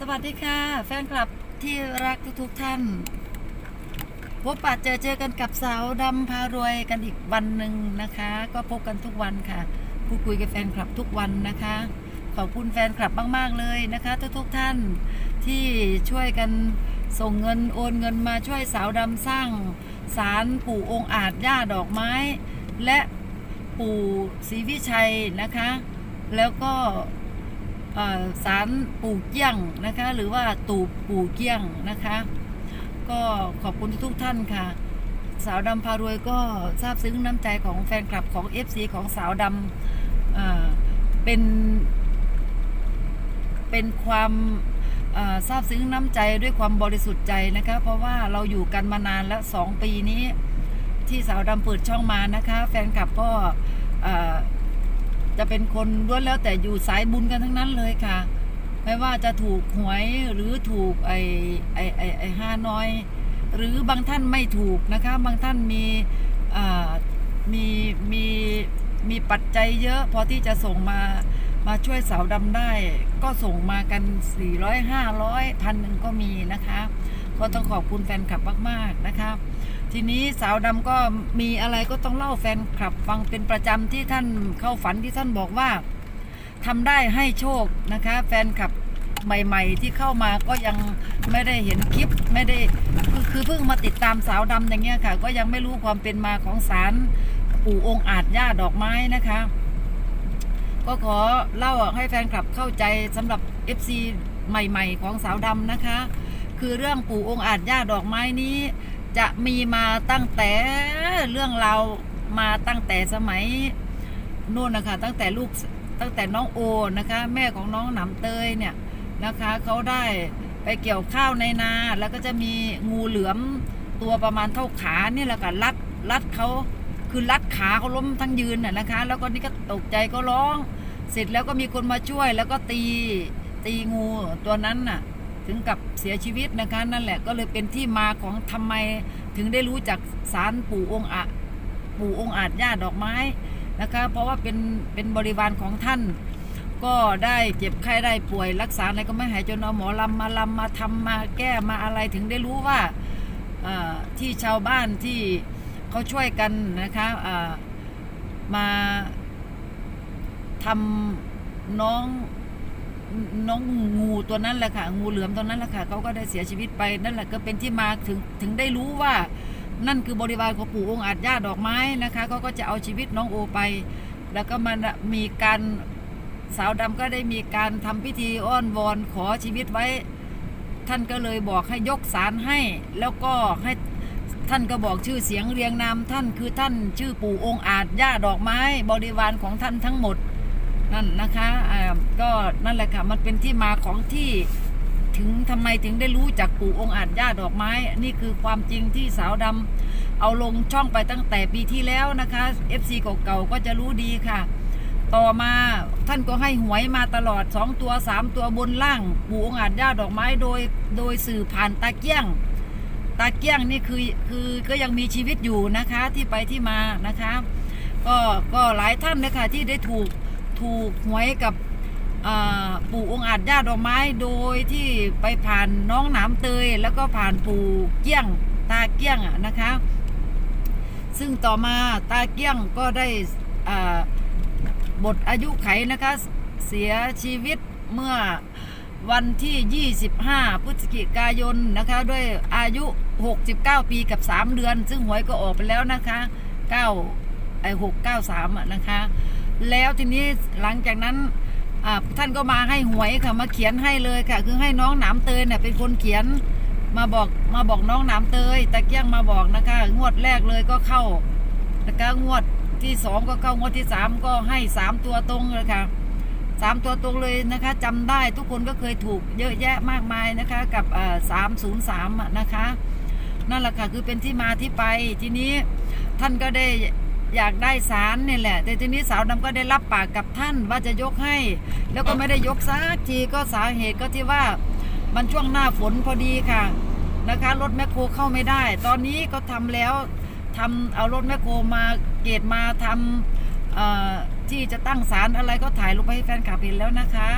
สวัสดีค่ะ แฟนคลับที่รักทุกๆท่านพบปะเจอเจอกันกับสาวดำพารวยกันอีกวันหนึ่งนะคะ ก็พบกันทุกวันค่ะพูดคุยกับแฟนคลับทุกวันนะคะ ขอบคุณแฟนคลับมาก ๆ เลยนะคะ ทุกๆท่านที่ช่วยกันส่งเงินโอนเงินมาช่วยสาวดำสร้างศาลปู่องค์อาจย่าดอกไม้ และปู่ศรีวิชัยนะคะ แล้วก็ สารปู่เกี้ยงนะคะ หรือว่าตู่ปู่เกี้ยงนะคะ ก็ขอบคุณทุกท่านค่ะ สาวดำพารวยก็ซาบซึ้งน้ำใจของแฟนคลับของ FC ของสาวดำเป็น เป็นความเอ่อซาบซึ้งน้ำใจด้วยความบริสุทธิ์ใจนะคะ เพราะว่าเราอยู่กันมานานแล้วสองปีนี้ ที่สาวดำเปิดช่องมานะคะ แฟนคลับก็ จะเป็นคนล้วนแล้วแต่อยู่สายบุญกันทั้งนั้นเลยค่ะ ไม่ว่าจะถูกหวยหรือถูกไอไอไอไอห้าน้อย หรือบางท่านไม่ถูกนะคะ บางท่านมีอ่ามีมีมีปัจจัยเยอะ พอที่จะส่งมามาช่วยสาวดำได้ ก็ส่งมากัน 400 500พันหนึ่งก็มีนะคะ ก็ต้องขอบคุณแฟนคลับมาก ๆ นะคะ ทีนี้สาวดำก็มีอะไรก็ต้องเล่าแฟนคลับฟังเป็นประจำที่ท่านเข้าฝันที่ท่านบอกว่าทำได้ให้โชคนะคะ แฟนคลับใหม่ ๆ ที่เข้ามาก็ยังไม่ได้เห็นคลิปไม่ได้คือคือเพิ่งมาติดตามสาวดำอย่างเงี้ยค่ะ ก็ยังไม่รู้ความเป็นมาของสารปู่องค์อาจย่าดอกไม้นะคะ ก็ขอเล่าให้แฟนคลับเข้าใจสำหรับ FC ใหม่ ๆ ของสาวดำนะคะ คือเรื่องปู่องค์อาจย่าดอกไม้นี้ จะมีมาตั้งแต่เรื่องเรามาตั้งแต่สมัยนู่นนะคะ ตั้งแต่ลูกตั้งแต่น้องโอนะคะ แม่ของน้องหนำเตยเนี่ยนะคะเขาได้ไปเกี่ยวข้าวในนา แล้วก็จะมีงูเหลือมตัวประมาณเท่าขาเนี่ยแหละค่ะรัดรัดเขาคือรัดขาเขาล้มทั้งยืนน่ะนะคะ แล้วก็นี่ก็ตกใจก็ร้อง เสร็จแล้วก็มีคนมาช่วยแล้วก็ตีตีงูตัวนั้นน่ะ ถึงกับเสียชีวิตนะคะนั่นแหละก็เลยเป็นที่มาของทำไมถึงได้รู้จักสารปู่องค์อะปู่องค์อาจย่าดอกไม้นะคะเพราะว่าเป็นเป็นบริวารของท่าน ก็ได้เจ็บไข้ได้ป่วยรักษาอะไรก็ไม่หายจนเอาหมอลำมาลำมาทำมาแก้มาอะไรถึงได้รู้ว่าที่ชาวบ้านที่เขาช่วยกันนะคะมาทำน้อง น้องงูตัวนั้นแหละค่ะ งูเหลือมตัวนั้นแหละค่ะเขาก็ได้เสียชีวิตไปนั่นแหละก็เป็นที่มาถึงถึงได้รู้ว่า นั่นคือบริวารของปู่องค์อาจย่าดอกไม้นะคะเขาก็จะเอาชีวิตน้องโอไป แล้วก็มันมีการสาวดำก็ได้มีการทำพิธีอ้อนวอนขอชีวิตไว้ ท่านก็เลยบอกให้ยกสารให้ แล้วก็ให้ท่านก็บอกชื่อเสียงเรียงนามท่านคือท่านชื่อปู่องค์อาจย่าดอกไม้ บริวารของท่านทั้งหมด นั่นนะคะอ่าก็นั่นแหละค่ะ มันเป็นที่มาของที่ถึงทำไมถึงได้รู้จากปู่องค์อาจย่าดอกไม้ นี่คือความจริงที่สาวดำเอาลงช่องไปตั้งแต่ปีที่แล้วนะคะ FC เก่าๆก็จะรู้ดีค่ะ ต่อมาท่านก็ให้หวยมาตลอด 2 ตัว 3 ตัวบนล่าง ปู่องค์อาจย่าดอกไม้โดย โดยสื่อผ่านตาเกี้ยง ตาเกี้ยงนี่คือคือก็ยังมีชีวิตอยู่นะคะที่ไปที่มานะคะ ก็ก็หลายท่านเลยค่ะที่ได้ถูก ถูกหวยกับปู่องอาจย่าดอกไม้โดยที่ไปผ่านน้องหนามเตย แล้วก็ผ่านปู่เกี้ยงตาเกี้ยงอะนะคะ ซึ่งต่อมาตาเกี้ยงก็ได้บทอายุไขนะคะเสียชีวิตเมื่อวันที่ 25 พฤศจิกายนนะคะด้วยอายุ 69 ปีกับ 3 เดือน ซึ่งหวยก็ออกไปแล้วนะคะ 9 ไอ้693อะนะคะ แล้วทีนี้หลังจากนั้นท่านก็มาให้หวยค่ะมาเขียนให้เลยค่ะ คือให้น้องหนามเตยเนี่ยเป็นคนเขียนมาบอกมาบอกน้องหนามเตยตะเกียงมาบอกนะคะ งวดแรกเลยก็เข้าแล้วก็งวดที่สองก็เข้างวดที่สามก็ให้สามตัวตรงเลยค่ะสามตัวตรงเลยนะคะจำได้ทุกคนก็เคยถูกเยอะแยะมากมายนะคะ กับสามศูนย์สามนะคะ นั่นแหละค่ะคือเป็นที่มาที่ไปทีนี้ท่านก็ได้ อยากได้สารนี่แหละ แต่ทีนี้สาวดำก็ได้รับปากกับท่านว่าจะยกให้ แล้วก็ไม่ได้ยกสักทีก็สาเหตุก็ที่ว่ามันช่วงหน้าฝนพอดีค่ะนะคะรถแมคโครเข้าไม่ได้ ตอนนี้ก็ทำแล้วทำเอารถแมคโครมาเกตมาทำที่จะตั้งสารอะไรก็ถ่ายลงไปให้แฟนคลับเห็นแล้วนะคะ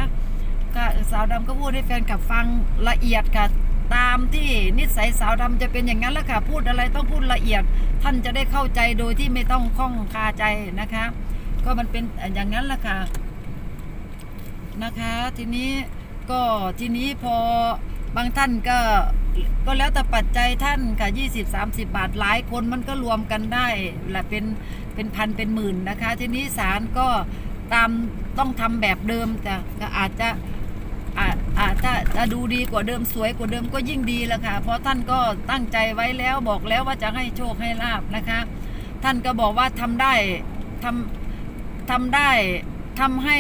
สาวดำก็พูดให้แฟนคลับฟังละเอียดค่ะ ตามที่นิสัยสาวดำจะเป็นอย่างนั้นแหละค่ะ พูดอะไรต้องพูดละเอียด ท่านจะได้เข้าใจโดยที่ไม่ต้องข้องคาใจนะคะ ก็มันเป็นอย่างนั้นแหละค่ะนะคะ ทีนี้ก็ทีนี้พอบางท่านก็ก็แล้วแต่ปัจจัยท่านค่ะ20 30 บาทหลายคนมันก็รวมกันได้แหละเป็นเป็นพันเป็นหมื่นนะคะ ทีนี้ศาลก็ตามต้องทำแบบเดิมแต่ก็อาจจะ อาจอาจจะจะดูดีกว่าเดิมสวยกว่าเดิมก็ยิ่งดีแหละค่ะ เพราะท่านก็ตั้งใจไว้แล้วบอกแล้วว่าจะให้โชคให้ลาบนะคะ ท่านก็บอกว่าทำได้ทำทำได้ทำให้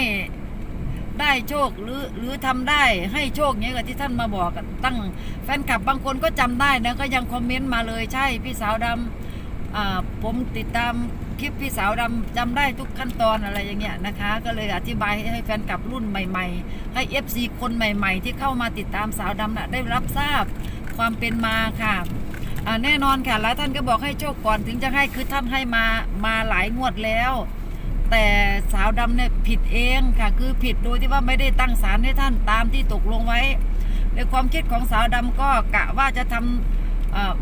ได้โชคหรือหรือทำได้ให้โชคเนี้ยกับที่ท่านมาบอกตั้งแฟนคลับบางคนก็จำได้นะก็ยังคอมเมนต์มาเลยใช่พี่สาวดำผมติดตาม คลิปพี่สาวดำจำได้ทุกขั้นตอนอะไรอย่างเงี้ยนะคะ ก็เลยอธิบายให้แฟนคลับรุ่นใหม่ ๆ ให้ FC คนใหม่ ๆ ที่เข้ามาติดตามสาวดำนะได้รับทราบความเป็นมาค่ะแน่นอนค่ะแล้วท่านก็บอกให้โชคก่อนถึงจะให้คือท่านให้มามาหลายงวดแล้ว แต่สาวดำเนี่ยผิดเองค่ะ คือผิดโดยที่ว่าไม่ได้ตั้งศาลให้ท่านตามที่ตกลงไว้ ในความคิดของสาวดำก็กะว่าจะทำ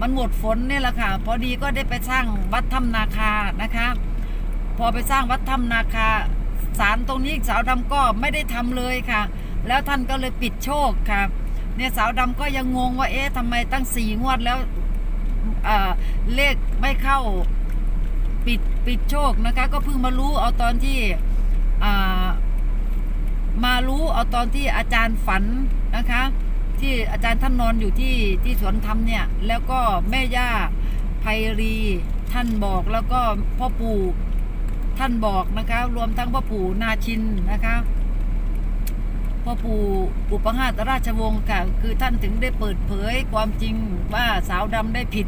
มันหมดฝนเนี่ยแหละค่ะ พอดีก็ได้ไปสร้างวัดถ้ำนาคานะคะ พอไปสร้างวัดถ้ำนาคาศาลตรงนี้สาวดำก็ไม่ได้ทำเลยค่ะ แล้วท่านก็เลยปิดโชคค่ะ เนี่ยสาวดำก็ยังงงว่าเอ๊ะทำไมตั้งสี่งวดแล้วเเลขไม่เข้าปิดปิดโชคนะคะ ก็เพิ่งมารู้เอาตอนที่อ่ามารู้เอาตอนที่อาจารย์ฝันนะคะ ที่อาจารย์ท่านนอนอยู่ที่ที่สวนธรรมเนี่ย แล้วก็แม่ย่าไพรีท่านบอกแล้วก็พ่อปู่ท่านบอกนะคะ รวมทั้งพ่อปู่นาชินนะคะพ่อปู่อุปหาตราชวงศ์ค่ะ คือท่านถึงได้เปิดเผยความจริงว่าสาวดำได้ผิด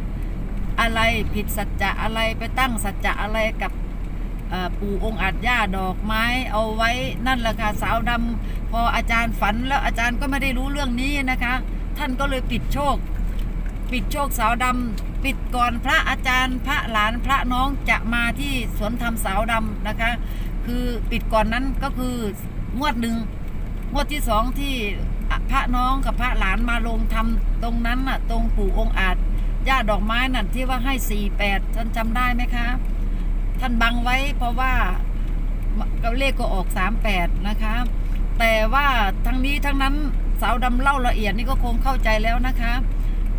อะไรผิดสัจจะอะไรไปตั้งสัจจะอะไรกับปู่องค์อาจย่าดอกไม้เอาไว้นั่นแหละค่ะสาวดำ พออาจารย์ฝันแล้วอาจารย์ก็ไม่ได้รู้เรื่องนี้นะคะ ท่านก็เลยปิดโชค ปิดโชคสาวดำปิดก่อนพระอาจารย์พระหลานพระน้องจะมาที่สวนธรรมสาวดำนะคะ คือปิดก่อนนั้นก็คืองวดหนึ่งงวดที่สองที่พระน้องกับพระหลานมาลงทำตรงนั้นน่ะ ตรงปู่องค์อาจย่าดอกไม้นั่นที่ว่าให้สี่แปดท่านจำได้ไหมคะ ท่านบังไว้เพราะว่าเลขก็ออกสามแปดนะคะ แต่ว่าทั้งนี้ทั้งนั้นสาวดำเล่าละเอียดนี่ก็คงเข้าใจแล้วนะคะ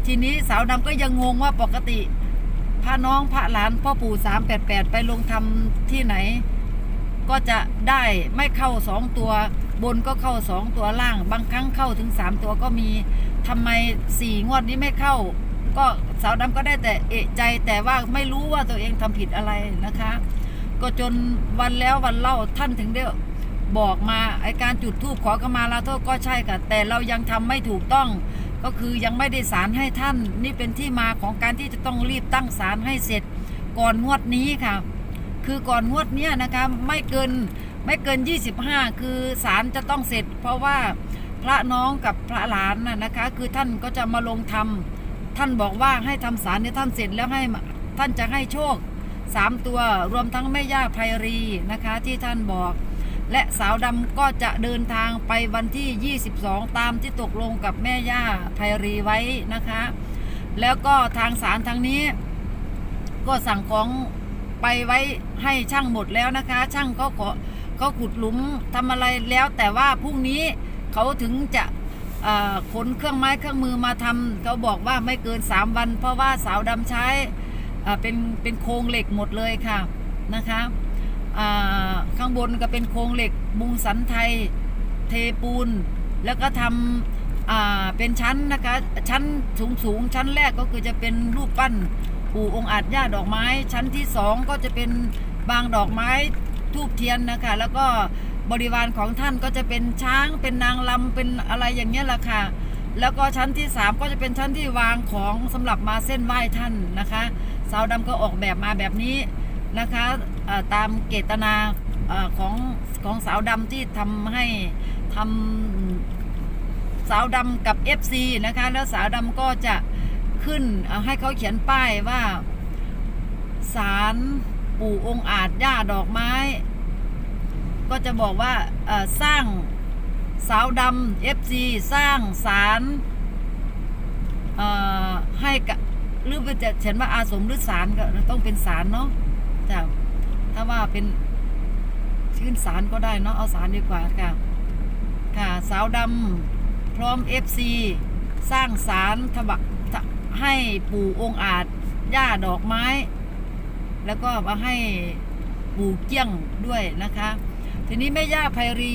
ทีนี้สาวดำก็ยังงงว่าปกติพระน้องพระหลานพ่อปู่สามแปดแปดไปลงทำที่ไหน ก็จะได้ไม่เข้าสองตัวบนก็เข้าสองตัวล่าง บางครั้งเข้าถึงสามตัวก็มีทำไมสี่งวดนี้ไม่เข้า ก็สาวดำก็ได้แต่เอะใจแต่ว่าไม่รู้ว่าตัวเองทำผิดอะไรนะคะ ก็จนวันแล้ววันเล่าท่านถึงได้ บอกมาไอการจุดธูปขอขมาลาโทษก็ใช่ค่ะ แต่เรายังทำไม่ถูกต้อง ก็คือยังไม่ได้สารให้ท่าน นี่เป็นที่มาของการที่จะต้องรีบตั้งศาลให้เสร็จก่อนงวดนี้ค่ะ คือก่อนงวดเนี้ยนะคะไม่เกินไม่เกิน 25 คือศาลจะต้องเสร็จ เพราะว่าพระน้องกับพระหลานน่ะนะคะ คือท่านก็จะมาลงทำท่านบอกว่าให้ทำศาลเนี่ท่านเสร็จแล้วให้ท่านจะให้โชคสามตัวรวมทั้งแม่ย่าไพรีนะคะที่ท่านบอก และสาวดำก็จะเดินทางไปวันที่ 22 ตามที่ตกลงกับแม่ย่าไพรีไว้นะคะ แล้วก็ทางศาลทางนี้ ก็สั่งของไปไว้ให้ช่างหมดแล้วนะคะ ช่างเขาขอเขาขุดหลุมทำอะไรแล้ว แต่ว่าพรุ่งนี้เขาถึงจะขนเครื่องไม้เครื่องมือมาทำเขาบอกว่าไม่เกิน 3 วัน เพราะว่าสาวดำใช้เป็นเป็นโครงเหล็กหมดเลยค่ะนะคะ ข้างบนก็เป็นโครงเหล็กมุงสันไทยเทปูน แล้วก็ทำเป็นชั้นนะคะ ชั้นสูงสูงๆชั้นแรกก็คือจะเป็นรูปปั้นปู่องค์อาจย่าดอกไม้ ชั้นที่สองก็จะเป็นบางดอกไม้ทูบเทียนนะคะ แล้วก็บริวารของท่านก็จะเป็นช้างเป็นนางลำเป็นอะไรอย่างเงี้ยละค่ะแล้วก็ชั้นที่สามก็จะเป็นชั้นที่วางของสำหรับมาเส้นไหว้ท่านนะคะสาวดำก็ออกแบบมาแบบนี้ นะคะตามเจตนาอของของสาวดำที่ทำให้ทำสาวดำกับ FC นะคะ แล้วสาวดำก็จะขึ้นให้เขาเขียนป้ายว่าศาลปู่องค์อาจย่าดอกไม้ ก็จะบอกว่าสร้างสาวดำเอฟซีสร้างศาลเอ่อให้กับหรือจะเขียนว่าอาสมหรือศาลก็ต้องเป็นศาลเนาะ จ้ะถ้าว่าเป็นชื่นศาลก็ได้เนาะเอาศาลดีกว่าค่ะ ค่ะสาวดำพร้อมเอฟซีสร้างศาลถวะถะให้ปู่องค์อาจย่าดอกไม้ แล้วก็มาให้ปู่เกี้ยงด้วยนะคะ ทีนี้แม่ย่าไพรี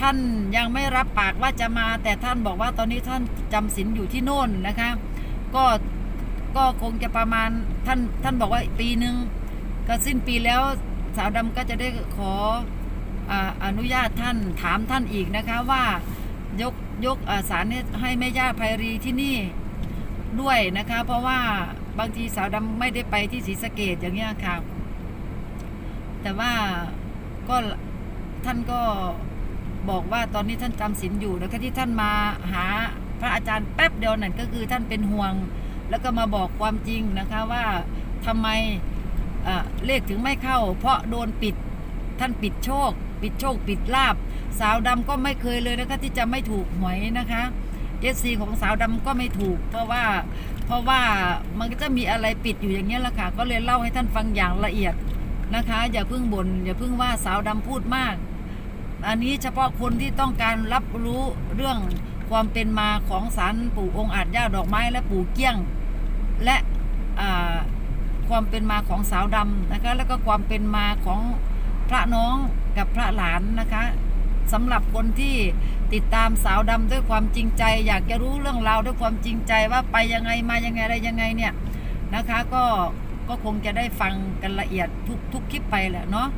ท่านยังไม่รับปากว่าจะมา แต่ท่านบอกว่าตอนนี้ท่านจำศีลอยู่ที่โน่นนะคะ ก็ก็คงจะประมาณท่านท่านบอกว่าปีหนึ่ง ก็สิ้นปีแล้วสาวดำก็จะได้ขอออนุญาตท่านถามท่านอีกนะคะว่ายกยกสารให้ให้แม่ย่าไพรีที่นี่ด้วยนะคะ เพราะว่าบางทีสาวดำไม่ได้ไปที่ศรีสะเกดอย่างเงี้ยค่ะ แต่ว่าก็ท่านก็บอกว่าตอนนี้ท่านจำศีลอยู่แล้วก็ที่ท่านมาหาพระอาจารย์แป๊บเดียวนั่นก็คือท่านเป็นห่วง แล้วก็มาบอกความจริงนะคะว่าทำไม เลขถึงไม่เข้า เพราะโดนปิดท่านปิดโชค ปิดโชคปิดลาบ สาวดำก็ไม่เคยเลยนะคะที่จะไม่ถูกหวยนะคะเอซีของสาวดำก็ไม่ถูก เพราะว่าเพราะว่ามันก็จะมีอะไรปิดอยู่อย่างเงี้ยแหละค่ะ ก็เลยเล่าให้ท่านฟังอย่างละเอียดนะคะ อย่าเพิ่งบน่นอย่าเพิ่งว่าสาวดำพูดมาก อันนี้เฉพาะคนที่ต้องการรับรู้เรื่องความเป็นมาของสารปู่องค์อาจย่าดอกไม้และปู่เกี้ยง และอ่า ความเป็นมาของสาวดำนะคะ แล้วก็ความเป็นมาของพระน้องกับพระหลานนะคะสำหรับคนที่ติดตามสาวดำด้วยความจริงใจ อยากจะรู้เรื่องราวด้วยความจริงใจว่าไปยังไงมายังไงอะไรยังไงเนี่ยนะคะก็ก็คงจะได้ฟังกันละเอียดทุกทุกคลิปไปแหละเนาะ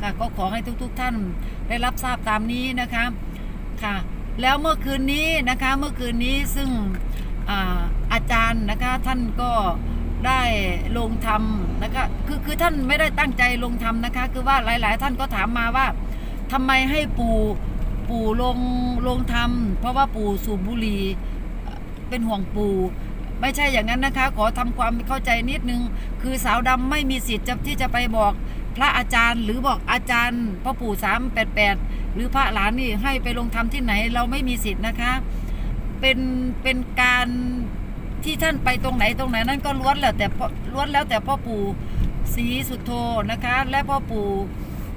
ค่ะก็ขอให้ทุกๆทท่านได้รับทราบตามนี้นะคะค่ะแล้วเมื่อคืนนี้นะคะเมื่อคืนนี้ซึ่งอาอาจารย์นะคะท่านก็ ได้ลงทำนะคะ คือคือท่านไม่ได้ตั้งใจลงทำนะคะ คือว่าหลาย ๆ ท่านก็ถามมาว่าทำไมให้ปู่ปู่ลงลงทำเพราะว่าปู่สูบบุหรี่เป็นห่วงปู่ไม่ใช่อย่างนั้นนะคะ ขอทำความเข้าใจนิดนึง คือสาวดำไม่มีสิทธิ์ที่จะไปบอกพระอาจารย์ หรือบอกอาจารย์พ่อปู่สามแปดแปดหรือพระหลานนี่ให้ไปลงทำที่ไหนเราไม่มีสิทธิ์นะคะ เป็นเป็นการ ที่ท่านไปตรงไหนตรงไหนนั่นก็ล้วนแล้วแต่ล้วนแล้วแต่พ่อปู่ศรีสุโธนะคะ และพ่อปู่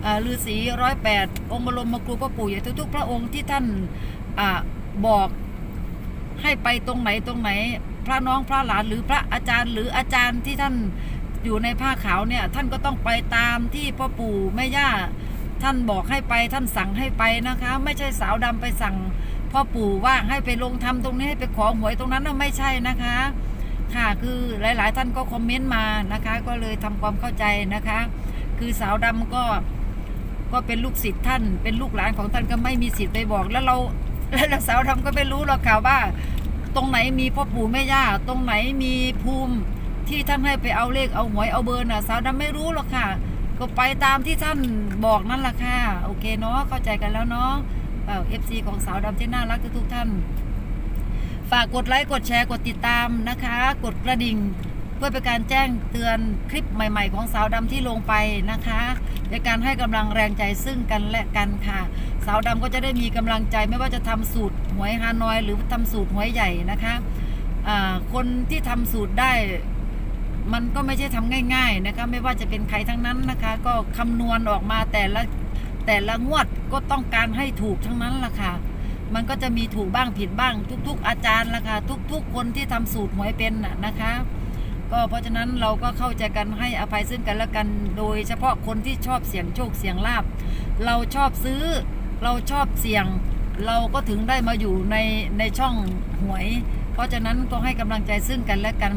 เอ่อฤาษีร้อยแปดองค์บรมครูพ่อปู่ใหญ่ทุกๆ พระองค์ที่ท่านอบอกให้ไปตรงไหนตรงไหน พระน้องพระหลานหรือพระอาจารย์ หรืออาจารย์ที่ท่านอยู่ในผ้าขาวเนี่ยท่านก็ต้องไปตามที่พ่อปู่แม่ย่าท่านบอกให้ไปท่านสั่งให้ไปนะคะ ไม่ใช่สาวดำไปสั่ง พ่อปู่ว่าให้ไปลงทำตรงนี้ให้ไปขอหวยตรงนั้นน่ะไม่ใช่นะคะ ค่ะคือหลาย ๆ ท่านก็คอมเมนต์มานะคะ ก็เลยทำความเข้าใจนะคะ คือสาวดำก็ก็เป็นลูกศิษย์ท่าน เป็นลูกหลานของท่านก็ไม่มีสิทธิ์ไปบอก แล้วเราแล้วสาวดำก็ไม่รู้หรอกค่ะว่า ตรงไหนมีพ่อปู่แม่ย่าตรงไหนมีภูมิที่ท่านให้ไปเอาเลขเอาหวยเอาเบอร์น่ะสาวดำไม่รู้หรอกค่ะ ก็ไปตามที่ท่านบอกนั่นแหละค่ะ โอเคเนาะเข้าใจกันแล้วเนาะ เอฟซีของสาวดำที่น่ารักทุกๆท่าน ฝากกดไลค์กดแชร์กดติดตามนะคะ กดกระดิ่งเพื่อเป็นการแจ้งเตือนคลิปใหม่ ๆ ของสาวดำที่ลงไปนะคะในการให้กำลังแรงใจซึ่งกันและกันค่ะ สาวดำก็จะได้มีกำลังใจไม่ว่าจะทำสูตรหวยฮานอย หรือทำสูตรหวยใหญ่นะคะคนที่ทำสูตรได้มันก็ไม่ใช่ทำง่าย ๆนะคะ ไม่ว่าจะเป็นใครทั้งนั้นนะคะ ก็คำนวณออกมาแต่ละ แต่ละงวดก็ต้องการให้ถูกทั้งนั้นล่ะค่ะ มันก็จะมีถูกบ้างผิดบ้าง ทุก ๆ อาจารย์ล่ะค่ะ ทุก ๆ คนที่ทำสูตรหวยเป็นน่ะนะคะ ก็เพราะฉะนั้นเราก็เข้าใจกันให้อภัยซึ่งกันและกัน โดยเฉพาะคนที่ชอบเสี่ยงโชคเสี่ยงลาบ เราชอบซื้อ เราชอบเสี่ยง เราก็ถึงได้มาอยู่ในในช่องหวย เพราะฉะนั้นก็ให้กำลังใจซึ่งกันและกัน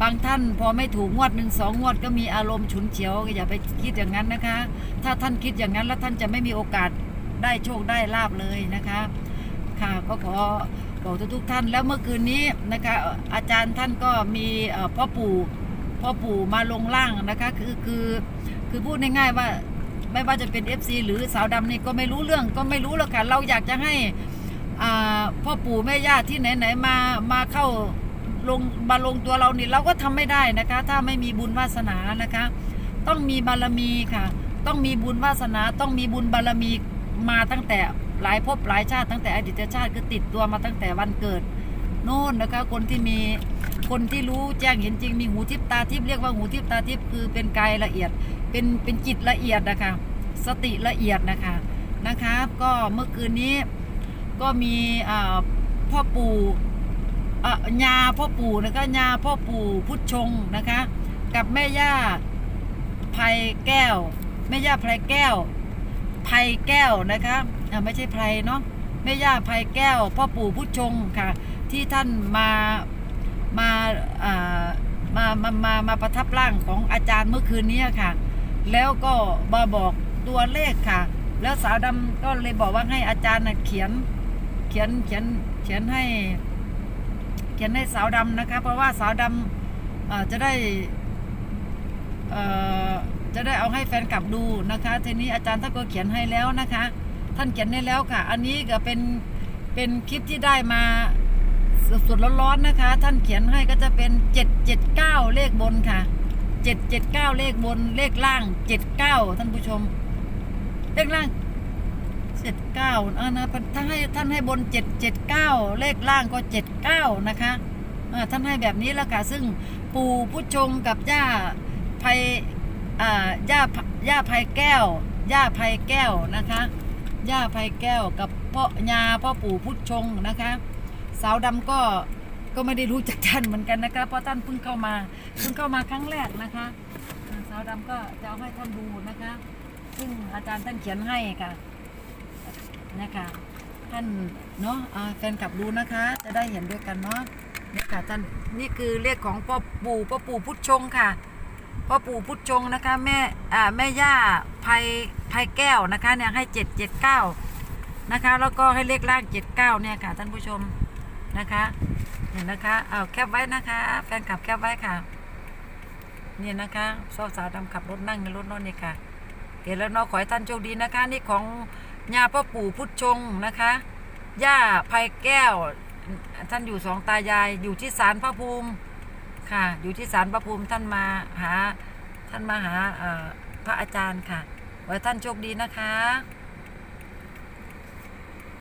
บางท่านพอไม่ถูกงวดหนึ่งสองงวดก็มีอารมณ์ฉุนเฉียวอย่าไปคิดอย่างนั้นนะคะ ถ้าท่านคิดอย่างนั้นแล้วท่านจะไม่มีโอกาสได้โชคได้ลาบเลยนะคะ ค่ะก็ขอบอกทุกๆท่านแล้วเมื่อคืนนี้นะคะอาจารย์ท่านก็มีพ่อปู่พ่อปู่มาลงล่างนะคะคือคือคือพูดง่ายๆว่าไม่ว่าจะเป็น FC หรือสาวดำนี่ก็ไม่รู้เรื่องก็ไม่รู้หรอกค่ะเราอยากจะให้อ่า พ่อปู่แม่ย่าที่ไหนๆมามาเข้าลงมาลงตัวเรานี่เราก็ทำไม่ได้นะคะ ถ้าไม่มีบุญวาสนานะคะ ต้องมีบารมีค่ะ ต้องมีบุญวาสนา ต้องมีบุญบารมีมาตั้งแต่หลายภพหลายชาติตั้งแต่อดีตชาติคือติดตัวมาตั้งแต่วันเกิดโน่นนะคะ คนที่มีคนที่รู้แจ้งเห็นจริงมีหูทิพตาทิพเรียกว่าหูทิพตาทิพคือเป็นกายละเอียด เป็นเป็นจิตละเอียดนะคะ สติละเอียดนะคะนะคะก็เมื่อคืนนี้ ก็มีพ่อปู่ญาพ่อปู่นะคะญาพ่อปู่พุทธชงนะคะ กับแม่ย่าไพรแก้ว แม่ย่าไพรแก้วไพรแก้วนะคะไม่ใช่ไพรเนาะแม่ย่าไพรแก้ว พ่อปู่พุทธชงค่ะ ที่ท่านมามามามามามาประทับร่างของอาจารย์เมื่อคืนนี้ค่ะ แล้วก็มาบอกตัวเลขค่ะ แล้วสาวดำก็เลยบอกว่าให้อาจารย์เขียน ขียนเขียนเขียนให้ เขียนให้สาวดำนะคะ เพราะว่าสาวดำจะได้จะได้เอาให้แฟนกลับดูนะคะ ทีนี้อาจารย์ท่านก็เขียนให้แล้วนะคะ ท่านเขียนให้แล้วค่ะ อันนี้ก็เป็นเป็นคลิปที่ได้มาสดๆร้อนๆนะคะ ท่านเขียนให้ก็จะเป็น779เจ็ดเก้าเลขบนค่ะเจ็ดเจ็ดเก้าเลขบนเลขล่างเจ็ดเก้าท่านผู้ชม เลขล่าง จ็ดเก้าอ่านะท่านให้ท่านให้บนเจ็ดเจ็ดเก้าเลขล่างก็เจ็ดเก้านะคะอ่าท่านให้แบบนี้แล้วค่ะซึ่งปู่ผู้ชงกับย่าไพอ่าย่าย่าไพแก้วย่าไพแก้วนะคะย่าไพแก้วกับพ่อยาพ่อปู่พุทชงนะคะสาวดำก็ก็ไม่ได้รู้จักท่านเหมือนกันนะคะเพราะท่านเพิ่งเข้ามาเพิ่งเข้ามาครั้งแรกนะคะสาวดำก็จะเอาให้ท่านดูนะคะ ซึ่งอาจารย์ท่านเขียนให้ค่ะ นะคะท่านเนาะแฟนคลับดูนะคะ จะได้เห็นด้วยกันเนาะนี่ค่ะท่านนี่คือเลขของพ่อปู่พ่อปู่พุทธชงค่ะพ่อปู่พุทธชงนะคะแม่อ่าแม่ย่าไพไพแก้วนะคะเนี่ยให้เจ็ดเจ็ดเก้านะคะแล้วก็ให้เลขล่างเจ็ดเก้าเนี่ยค่ะท่านผู้ชมนะคะเห็นนะคะเอาแคปไว้นะคะ แฟนคลับแคปไว้ค่ะเนี่ยนะคะสาวสาวดำขับรถนั่งในรถนอนนี่ค่ะเห็นแล้วเนาะขอให้ท่านโชคดีนะคะนี่ของ ญาพ่อปู่พุทธชงนะคะย่าภัยแก้ว ท่านอยู่สองตายายอยู่ที่ศาลพระภูมิค่ะ อยู่ที่ศาลพระภูมิท่านมาหาท่านมาหาพระอาจารย์ค่ะไว้ท่านโชคดีนะคะ